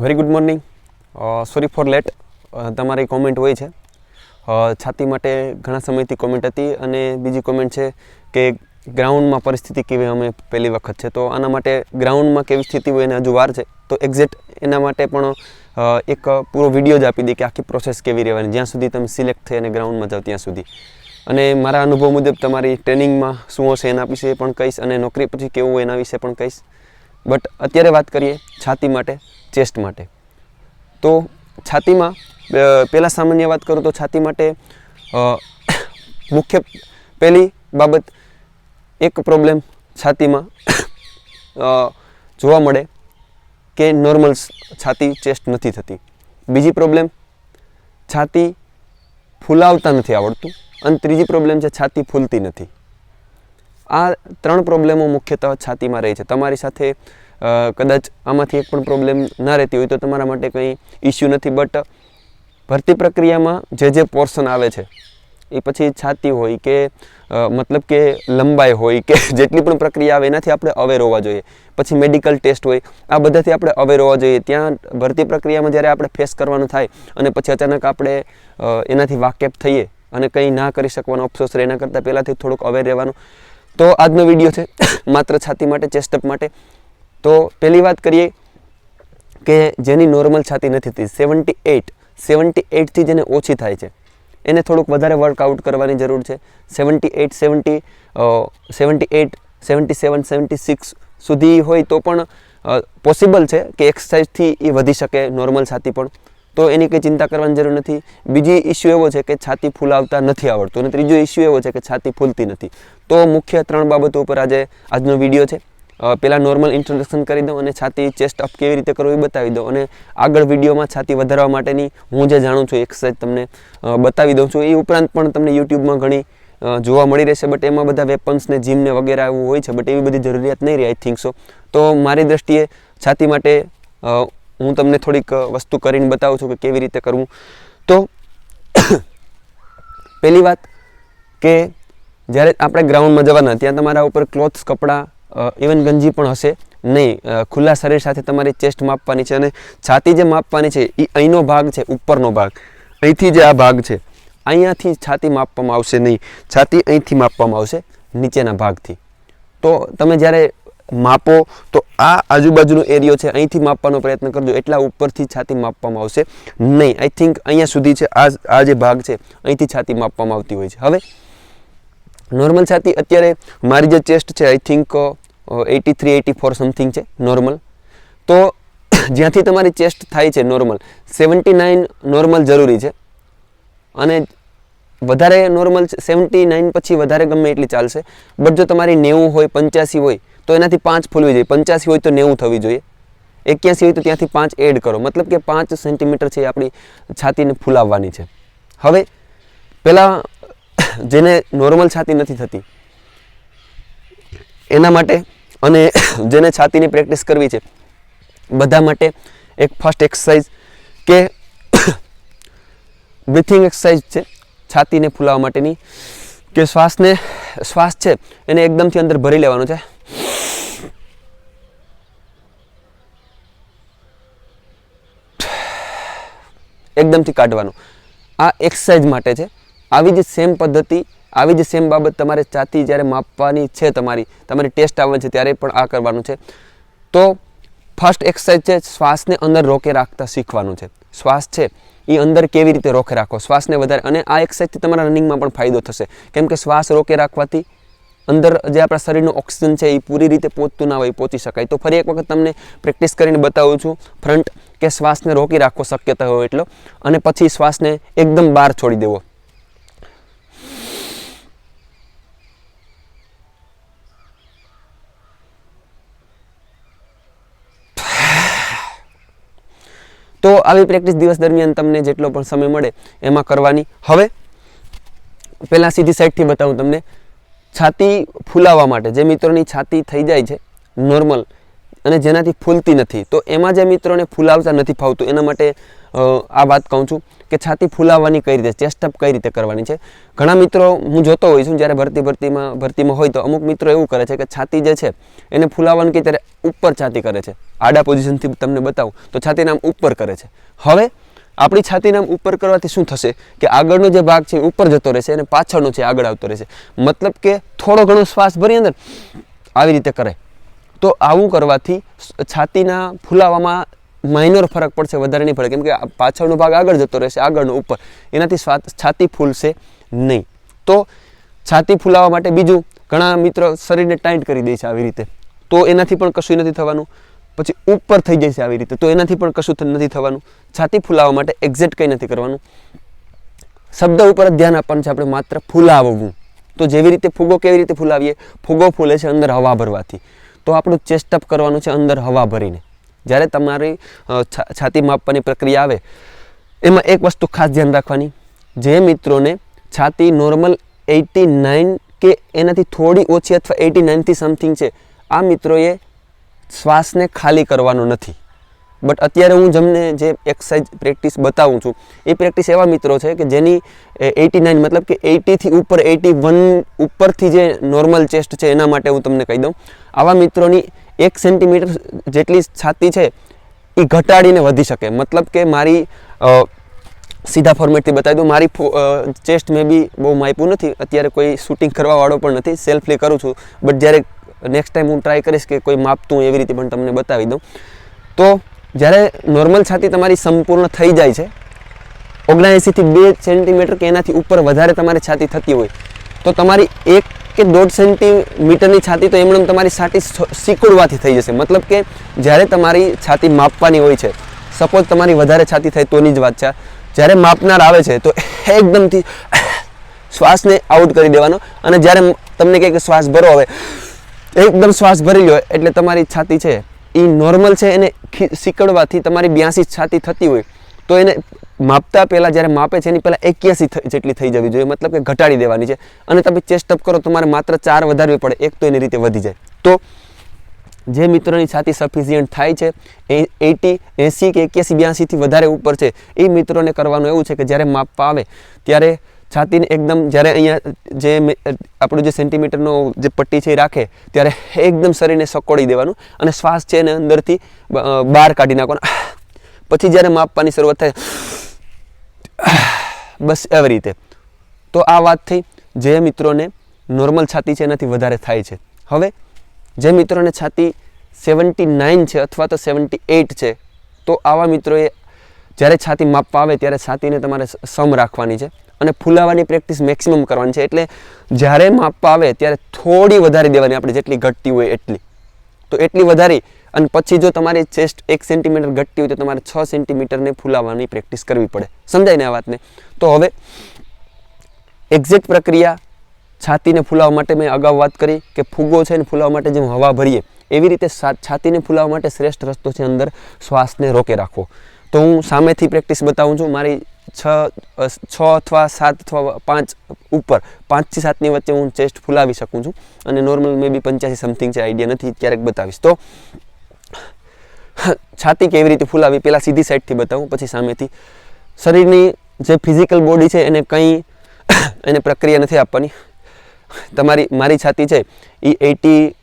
Very good morning sorry for late તમારી comment હોય છે. છાતી માટે ઘણા સમયથી કોમેન્ટ હતી અને બીજી કોમેન્ટ છે કે ગ્રાઉન્ડમાં પરિસ્થિતિ કેવી અમે પહેલી વખત છે. તો આના માટે ગ્રાઉન્ડમાં કેવી સ્થિતિ હોય એને હજુ વાર છે. તો એક્ઝેક્ટ એના માટે પણ એક પૂરો વીડિયો જ આપી દે કે આખી પ્રોસેસ કેવી રહેવાની. જ્યાં સુધી તમે સિલેક્ટ થઈ અને ગ્રાઉન્ડમાં જાઓ ત્યાં સુધી. અને મારા અનુભવ મુજબ તમારી ટ્રેનિંગમાં શું હશે એના વિશે પણ કહીશ અને નોકરી પછી કેવું એના વિશે પણ કહીશ. બટ અત્યારે વાત કરીએ છાતી માટે. ચેસ્ટ માટે. તો છાતીમાં પહેલાં સામાન્ય વાત કરું તો છાતી માટે મુખ્ય પહેલી બાબત એક પ્રોબ્લેમ છાતીમાં જોવા મળે કે નોર્મલ છાતી ચેસ્ટ નથી થતી. બીજી પ્રોબ્લેમ છાતી ફૂલાવતા નથી આવડતું અને ત્રીજી પ્રોબ્લેમ છે છાતી ફૂલતી નથી. આ ત્રણ પ્રોબ્લેમો મુખ્યતઃ છાતીમાં રહે છે. તમારી સાથે કદાચ આમાંથી એક પણ પ્રોબ્લેમ ના રહેતી હોય તો તમારા માટે કંઈ ઇસ્યુ નથી બટ ભરતી પ્રક્રિયામાં જે જે પોર્શન આવે છે, એ પછી છાતી હોય કે મતલબ કે લંબાઈ હોય કે જેટલી પણ પ્રક્રિયા આવે એનાથી આપણે અવેર હોવા જોઈએ. પછી મેડિકલ ટેસ્ટ હોય, આ બધાથી આપણે અવેર હોવા જોઈએ. ત્યાં ભરતી પ્રક્રિયામાં જ્યારે આપણે ફેસ કરવાનું થાય અને પછી અચાનક આપણે એનાથી વાકેફ થઈએ અને કંઈ ના કરી શકવાનો અફસોસ રહે એના કરતાં પહેલાંથી થોડુંક અવેર રહેવાનું. તો આજનો વીડિયો છે, માત્ર છાતી માટે ચેસ્ટઅપ માટે. તો પહેલી વાત કરીએ કે જેની નોર્મલ છાતી નથી થતી સેવન્ટી એઇટ સેવન્ટી એઇટથી જેને ઓછી થાય છે, એને થોડુંક વધારે વર્કઆઉટ કરવાની જરૂર છે. Seventy eight seventy seventy eight seventy seven seventy six સુધી હોય તો પણ પોસિબલ છે કે એક્સરસાઇઝથી એ વધી શકે નોર્મલ છાતી પણ. તો એની કંઈ ચિંતા કરવાની જરૂર નથી. બીજી ઇસ્યુ એવો છે કે છાતી ફૂલાવતા નથી આવડતું અને ત્રીજો ઇસ્યુ એવો છે કે છાતી ફૂલતી નથી. તો મુખ્ય ત્રણ બાબતો ઉપર આજે આજનો વીડિયો છે. પહેલાં નોર્મલ ઇન્ટ્રોડક્શન કરી દઉં અને છાતી ચેસ્ટ અપ કેવી રીતે કરવું એ બતાવી દઉં. અને આગળ વિડીયોમાં છાતી વધારવા માટેની હું જે જાણું છું એક્સરસાઇઝ તમને બતાવી દઉં છું. એ ઉપરાંત પણ તમને યુટ્યુબમાં ઘણી જોવા મળી રહેશે બટ એમાં બધા વેપન્સને જીમને વગેરે આવું હોય છે બટ એવી બધી જરૂરિયાત નહીં રહી આઈ થિંક સો તો મારી દ્રષ્ટિએ છાતી માટે હું તમને થોડીક વસ્તુ કરીને બતાવું છું કે કેવી રીતે કરવું. તો પહેલી વાત કે જ્યારે આપણે ગ્રાઉન્ડમાં જવાના, ત્યાં તમારા ઉપર ક્લોથ્સ કપડાં ઇવન ગંજી પણ હશે. નહીં ખુલ્લા શરીર સાથે તમારી ચેસ્ટ માપવાની છે અને છાતી જે માપવાની છે એ અહીંનો ભાગ છે, ઉપરનો ભાગ. અહીંથી જે આ ભાગ છે, અહીંયાથી છાતી માપવામાં આવશે નહીં. છાતી અહીંથી માપવામાં આવશે, નીચેના ભાગથી. તો તમે જ્યારે માપો, તો આ આજુબાજુનો એરિયો છે, અહીંથી માપવાનો પ્રયત્ન કરજો. એટલા ઉપરથી છાતી માપવામાં આવશે નહીં. આઈ થિંક અહીંયા સુધી છે, આ આ જે ભાગ છે, અહીંથી છાતી માપવામાં આવતી હોય છે. હવે નોર્મલ છાતી અત્યારે મારી જે ચેસ્ટ છે I think eighty three, eighty four something છે, નોર્મલ. તો જ્યાંથી તમારી ચેસ્ટ થાય છે નોર્મલ, સેવન્ટી નાઇન નોર્મલ જરૂરી છે. અને વધારે નોર્મલ સેવન્ટી નાઇન પછી વધારે ગમે એટલી ચાલશે. બટ જો તમારી નેવું હોય, પંચ્યાસી હોય, તો એનાથી પાંચ ફૂલવી જોઈએ. પંચ્યાસી હોય તો નેવું થવી જોઈએ. એક્યાસી હોય તો ત્યાંથી પાંચ એડ કરો. મતલબ કે પાંચ સેન્ટીમીટર છે આપણી છાતીને ફૂલાવવાની છે. હવે પહેલાં જેને નોર્મલ છાતી નથી થતી, એના માટે અને જેને છાતીની પ્રેક્ટિસ કરવી છે, બધા માટે એક ફર્સ્ટ એક્સરસાઇઝ કે બ્રિથિંગ એક્સરસાઇઝ છે, છાતીને ફૂલાવા માટેની, કે શ્વાસને, શ્વાસ છે, એને એકદમથી અંદર ભરી લેવાનો છે. એકદમથી કાઢવાનો. આ એક્સરસાઇઝ માટે છે, આવી જ સેમ પદ્ધતિ આવી જ સેમ બાબત તમારે છાતી જ્યારે માપવાની છે તમારી તમારી ટેસ્ટ આવે છે ત્યારે પણ આ કરવાનું છે. તો ફર્સ્ટ એક્સરસાઇઝ છે શ્વાસને અંદર રોકે રાખતા શીખવાનું છે. શ્વાસ છે એ અંદર કેવી રીતે રોકે રાખો? શ્વાસને વધારે, અને આ એક્સરસાઇઝથી તમારા રનિંગમાં પણ ફાયદો થશે. કેમ કે શ્વાસ રોકે રાખવાથી અંદર જે આપણા શરીરનું ઓક્સિજન છે એ પૂરી રીતે પહોંચતું ના હોય, પહોંચી શકાય. તો ફરી એક વખત તમને પ્રેક્ટિસ કરીને બતાવું છું. ફ્રન્ટ કે શ્વાસને રોકી રાખવો શક્યતા હોય એટલો, અને પછી શ્વાસને એકદમ બહાર છોડી દેવો. આવી પ્રેક્ટિસ દિવસ દરમિયાન તમને જેટલો પણ સમય મળે એમાં કરવાની. હવે, પહેલાં સીધી સાઈડથી બતાવું તમને. છાતી ફૂલાવવા માટે, જે મિત્રોની છાતી થઈ જાય છે નોર્મલ અને જેનાથી ફૂલતી નથી. તો એમાં જે મિત્રોને ફૂલાવતા નથી ફાવતું, એના માટે આ વાત કહું છું કે છાતી ફૂલાવવાની કઈ રીતે ચેસ્ટઅપ કઈ રીતે કરવાની છે? ઘણા મિત્રો હું જોતો હોઉં છું, જ્યારે ભરતી ભરતીમાં ભરતીમાં હોય તો અમુક મિત્રો એવું કરે છે કે છાતી જે છે, એને ફૂલાવવાની કે ત્યારે ઉપર છાતી કરે છે. આડા પોઝિશનથી તમને બતાવું, તો છાતી નામ ઉપર કરે છે. હવે, આપણી છાતી નામ ઉપર કરવાથી શું થશે? કે આગળનો જે ભાગ છે ઉપર જતો રહેશે અને પાછળનો છે આગળ આવતો રહેશે. મતલબ કે થોડો ઘણો શ્વાસ ભરી અંદર આવી રીતે કરે. તો આવું કરવાથી છાતીના ફૂલાવામાં માઇનર ફરક પડશે, વધારે નહીં પડે. કેમ કે પાછળનો ભાગ આગળ જતો રહેશે, આગળનો ઉપર. એનાથી છાતી ફૂલશે નહીં. તો છાતી ફૂલાવા માટે બીજું ઘણા મિત્રો શરીરને ટાઈટ કરી દે છે આવી રીતે. તો એનાથી પણ કશું નથી થવાનું. પછી ઉપર થઈ જાય છે આવી રીતે. તો એનાથી પણ કશું નથી થવાનું. છાતી ફૂલાવા માટે એક્ઝેક્ટ કંઈ નથી કરવાનું. શબ્દ ઉપર જ ધ્યાન આપવાનું છે આપણે માત્ર ફૂલાવવું. તો જેવી રીતે ફૂગો કેવી રીતે ફૂલાવીએ? ફૂગો ફૂલે છે અંદર હવા ભરવાથી. તો આપણું ચેસ્ટઅપ કરવાનું છે અંદર હવા ભરીને. જ્યારે તમારી છાતી માપવાની પ્રક્રિયા આવે, એમાં એક વસ્તુ ખાસ ધ્યાન રાખવાની. જે મિત્રોને છાતી નોર્મલ એટી નાઇન કે એનાથી થોડી ઓછી અથવા એટી નાઇનથી સમથિંગ છે, આ મિત્રોએ શ્વાસને ખાલી કરવાનો નથી. બટ અત્યારે હું જેમને જે એક્સરસાઇઝ પ્રેક્ટિસ બતાવું છું, એ પ્રેક્ટિસ એવા મિત્રો છે કે જેની એટી નાઇન મતલબ કે એટીથી ઉપર એટી વન ઉપરથી જે નોર્મલ ચેસ્ટ છે એના માટે હું તમને કહી દઉં. આવા મિત્રોની એક સેન્ટીમીટર જેટલી છાતી છે, એ ઘટાડીને વધી શકે. મતલબ કે મારી સીધા ફોર્મેટથી બતાવી દઉં. મારી ચેસ્ટ મેં બી બહુ માપ્યું નથી. અત્યારે કોઈ શૂટિંગ કરવાવાળો પણ નથી. સેલ્ફલી કરું છું. બટ જ્યારે નેક્સ્ટ ટાઈમ હું ટ્રાય કરીશ કે કોઈ માપતું એવી રીતે પણ તમને બતાવી દઉં. તો જ્યારે નોર્મલ છાતી તમારી સંપૂર્ણ થઈ જાય છે ઓગણએંસીથી બે સેન્ટીમીટર કે એનાથી ઉપર વધારે તમારી છાતી થતી હોય, તો તમારી એક કે દોઢ સેન્ટીમીટરની છાતી તો એમણે તમારી છાતી સિકુડવાથી થઈ જશે. મતલબ કે જ્યારે તમારી છાતી માપવાની હોય છે સપોઝ તમારી વધારે છાતી થાય તોની જ વાત છે, જ્યારે માપનાર આવે છે, તો એકદમથી શ્વાસને આઉટ કરી દેવાનો અને જ્યારે તમને કહે કે શ્વાસ ભરો હવે, એકદમ શ્વાસ ભરી લો એટલે તમારી છાતી છે એ નોર્મલ છે એને સીકડવાથી તમારી બ્યાસી છાતી થતી હોય, તો એને માપતા પહેલાં જ્યારે માપે છે એની પહેલાં એક્યાસી જેટલી થઈ જવી જોઈએ, મતલબ કે ઘટાડી દેવાની છે. અને તમે ચેસ્ટઅપ કરો તમારે માત્ર ચાર વધારવી પડે, એક તો એની રીતે વધી જાય. તો જે મિત્રોની છાતી સફિશિયન્ટ થાય છે, એ એટી, એંસી કે એક્યાસી, બ્યાસીથી વધારે ઉપર છે, એ મિત્રોને કરવાનું એવું છે કે જ્યારે માપવા આવે, ત્યારે છાતીને એકદમ જ્યારે અહીંયા જે આપણું જે સેન્ટીમીટરનો જે પટ્ટી છે એ રાખે, ત્યારે એકદમ શરીરને સકોડી દેવાનું અને શ્વાસ છે એને અંદરથી બહાર કાઢી નાખવાનો. પછી જ્યારે માપવાની શરૂઆત થાય, બસ એવી રીતે. તો આ વાત થઈ, જે મિત્રોને નોર્મલ છાતી છે એનાથી વધારે થાય છે. હવે, જે મિત્રોને છાતી સેવન્ટી નાઇન છે અથવા તો સેવન્ટી એઇટ છે, તો આવા મિત્રોએ જ્યારે છાતી માપવા આવે ત્યારે છાતીને તમારે સમ રાખવાની છે. અને ફૂલાવાની પ્રેક્ટિસ મેક્સિમમ કરવાની છે. એટલે જ્યારે માપવા આવે ત્યારે થોડી વધારી દેવાની આપણે જેટલી ઘટતી હોય એટલી. તો એટલી વધારી. અને પછી જો તમારી ચેસ્ટ એક સેન્ટીમીટર ઘટતી હોય તો તમારે છ સેન્ટીમીટરને ફૂલાવવાની પ્રેક્ટિસ કરવી પડે. સમજાય ને આ વાતને? તો હવે એક્ઝેક્ટ પ્રક્રિયા છાતીને ફૂલાવવા માટે મેં અગાઉ વાત કરી કે ફૂગો છે ને ફૂલાવવા માટે જેમ હવા ભરીએ, એવી રીતે છાતીને ફૂલાવવા માટે શ્રેષ્ઠ રસ્તો છે અંદર શ્વાસને રોકે રાખવો. તો હું સામેથી પ્રેક્ટિસ બતાવું છું મારી છ છ અથવા સાત અથવા પાંચ ઉપર, પાંચથી સાતની વચ્ચે હું ચેસ્ટ ફૂલાવી શકું છું અને નોર્મલ મે બી પંચ્યાસી સમથિંગ છે, આઈડિયા નથી, ક્યારેક બતાવીશ. તો, છાતી કેવી રીતે ફૂલાવી પહેલાં સીધી સાઈડથી બતાવું, પછી સામેથી. શરીરની જે ફિઝિકલ બોડી છે એને કંઈ એને પ્રક્રિયા નથી આપવાની. તમારી, મારી છાતી છે એ એટી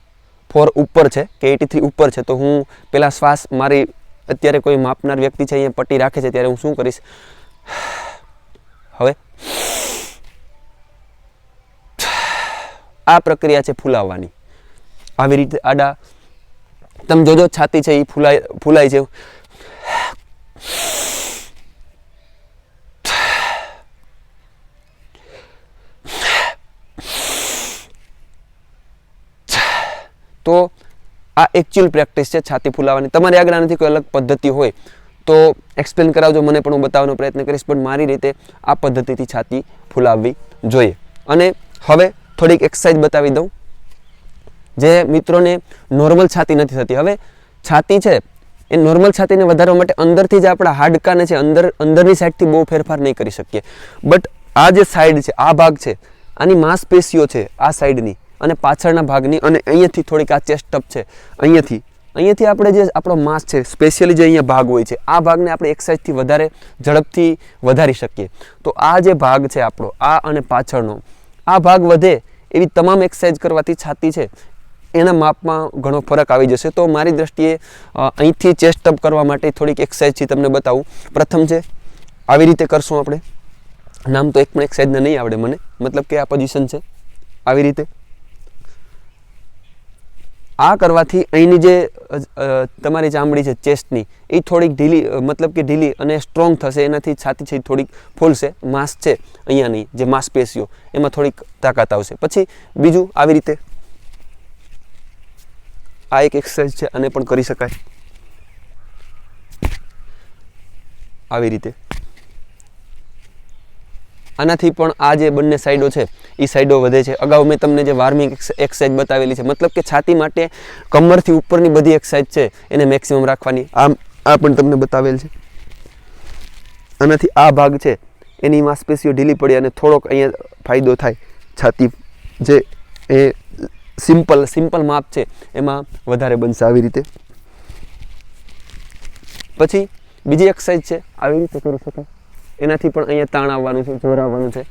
ફોર ઉપર છે, કે એટી થ્રી ઉપર છે, તો હું પહેલાં શ્વાસ મારી અત્યારે કોઈ માપનાર વ્યક્તિ છે અહીંયા પટ્ટી રાખે છે, ત્યારે હું શું કરીશ? હવે આ પ્રક્રિયા છે ફૂલાવવાની. આવી રીતે આડા, તમે જોજો છાતી છે એ ફૂલાય ફૂલાય છે તો આ એકચ્યુઅલ પ્રેક્ટિસ છે, છાતી ફૂલાવાની. તમારી આગળ આનાથી કોઈ અલગ પદ્ધતિ હોય તો એક્સપ્લેન કરાવજો, મને પણ હું બતાવવાનો પ્રયત્ન કરીશ, પણ મારી રીતે આ પદ્ધતિથી છાતી ફૂલાવવી જોઈએ. અને હવે થોડીક એક્સરસાઇઝ બતાવી દઉં. જે મિત્રોને નોર્મલ છાતી નથી થતી. હવે છાતી છે, એ નોર્મલ છાતીને વધારવા માટે અંદરથી જે આપણા હાડકાને છે, અંદર, અંદરની સાઈડથી બહુ ફેરફાર નહીં કરી શકીએ. બટ આ જે સાઈડ છે, આ ભાગ છે, આની માંસપેશીઓ છે, આ સાઈડની અને પાછળના ભાગની અને અહીંયાથી થોડીક આ ચેસ્ટઅપ છે. અહીંયાથી અહીંયાથી આપણે જે આપણો માસ છે, સ્પેશિયલી જે અહીંયા ભાગ હોય છે, આ ભાગને આપણે એક્સરસાઇઝથી વધારે ઝડપથી વધારી શકીએ. તો આ જે ભાગ છે આપણો, આ અને પાછળનો, આ ભાગ વધે એવી તમામ એક્સરસાઇઝ કરવાથી છાતી છે. એના માપમાં ઘણો ફરક આવી જશે. તો મારી દ્રષ્ટિએ અહીંથી ચેસ્ટઅપ કરવા માટે થોડીક એક્સરસાઇઝથી તમને બતાવું. પ્રથમ છે, આવી રીતે કરશું આપણે. નામ તો એક પણ એક્સરસાઇઝને નહીં આવડે મને. મતલબ કે આ પોઝિશન છે. આવી રીતે. આ કરવાથી અહીંની જે તમારી ચામડી છે, ચેસ્ટની, એ થોડીક ઢીલી મતલબ કે ઢીલી અને સ્ટ્રોંગ થશે. એનાથી છાતી છે થોડીક ફૂલશે. માંસ છે અહીંયાની જે માંસપેશીઓ, એમાં થોડીક તાકાત આવશે. પછી બીજું આવી રીતે આ એક એક્સરસાઇઝ છે, આને પણ કરી શકાય. આવી રીતે. આનાથી પણ આ જે બંને સાઈડો છે એ સાઈડો વધે છે. અગાઉ મેં તમને જે વાર્મિંગ એક્સરસાઇઝ બતાવેલી છે, મતલબ કે છાતી માટે કમરથી ઉપરની બધી એક્સરસાઇઝ છે, એને મેક્સિમમ રાખવાની. આમ, આ પણ તમને બતાવેલ છે. આનાથી આ ભાગ છે, એની માંસપેશીઓ ઢીલી પડી અને થોડોક અહીંયા ફાયદો થાય. છાતી જે એ સિમ્પલ સિમ્પલ માપ છે, એમાં વધારે બનશે આવી રીતે. પછી બીજી એક્સરસાઇઝ છે, આવી રીતે કરી શકાય. એનાથી પણ અહીંયા તાણ આવવાનું છે, જોર આવવાનું છે.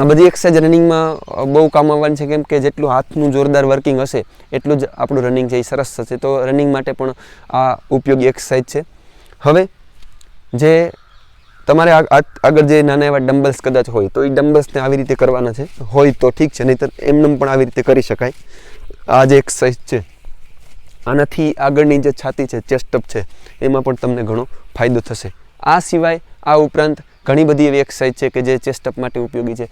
આ બધી એક્સરસાઇઝ રનિંગમાં બહુ કામ આવવાની છે, કેમ કે જેટલું હાથનું જોરદાર વર્કિંગ હશે, એટલું જ આપણું રનિંગ છે, એ સરસ થશે. તો રનિંગ માટે પણ આ ઉપયોગી એક્સરસાઇઝ છે. હવે, જે તમારે આગળ જે નાના એવા ડમ્બલ્સ કદાચ હોય, તો એ ડમ્બલ્સને આવી રીતે કરવાના છે. હોય તો ઠીક છે, નહીંતર એમને પણ આવી રીતે કરી શકાય. આ જે એક્સરસાઇઝ છે આનાથી આગળની જે છાતી છે ચેસ્ટઅપ છે, એમાં પણ તમને ઘણો ફાયદો થશે. આ સિવાય આ ઉપરાંત ઘણી બધી એવી એક્સરસાઇઝ છે કે જે ચેસ્ટઅપ માટે ઉપયોગી છે.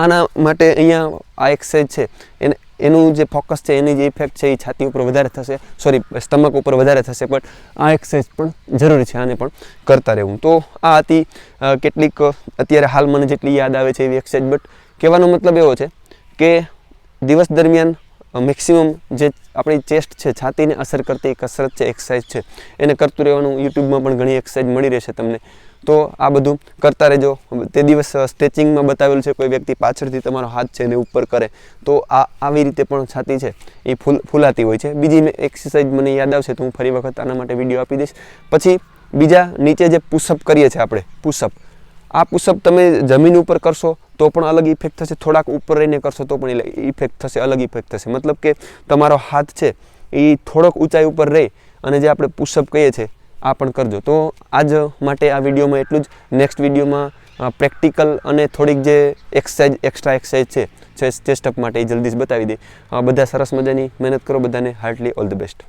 આના માટે અહીંયા આ એક્સરસાઇઝ છે, એને, એનું જે ફોકસ છે, એની જે ઇફેક્ટ છે, એ છાતી ઉપર વધારે થશે. સોરી સ્ટમક ઉપર વધારે થશે, પણ આ એક્સરસાઇઝ પણ જરૂરી છે, આને પણ કરતા રહેવું. તો આ હતી કેટલીક અત્યારે હાલ મને જેટલી યાદ આવે છે એવી એક્સરસાઇઝ બટ કહેવાનો મતલબ એવો છે કે દિવસ દરમિયાન મેક્સિમમ જે આપણી ચેસ્ટ છે, છાતીને અસર કરતી કસરત છે એક્સરસાઇઝ છે. એને કરતું રહેવાનું યુટ્યુબમાં પણ ઘણી એક્સરસાઇઝ મળી રહેશે તમને. તો આ બધું કરતા રહેજો. તે દિવસ સ્ટ્રેચિંગમાં બતાવેલું છે, કોઈ વ્યક્તિ પાછળથી તમારો હાથ છે એને ઉપર કરે. તો આ આવી રીતે પણ છાતી છે, એ ફૂલ, ફૂલાતી હોય છે. બીજી એક્સરસાઇઝ મને યાદ આવશે, તો હું ફરી વખત આના માટે વીડિયો આપી દઈશ. પછી બીજા નીચે જે પુશઅપ કરીએ છીએ આપણે પુશઅપ આ પુશઅપ તમે જમીન ઉપર કરશો તો પણ અલગ ઇફેક્ટ થશે. થોડાક ઉપર રહીને કરશો તો પણ ઇફેક્ટ થશે, અલગ ઇફેક્ટ થશે. મતલબ કે તમારો હાથ છે એ થોડોક ઊંચાઈ ઉપર રહે અને જે આપણે પુશઅપ કહીએ છીએ આ પણ કરજો. તો આજ માટે આ વિડીયોમાં એટલું જ. નેક્સ્ટ વિડીયોમાં પ્રેક્ટિકલ અને થોડીક જે એક્સરસાઇઝ એક્સ્ટ્રા એક્સરસાઇઝ છે ચેસ્ટ અપ માટે એ જલ્દી જ બતાવી દે. બધા સરસ મજાની મહેનત કરો, બધાને હાર્ટલી ઓલ ધ બેસ્ટ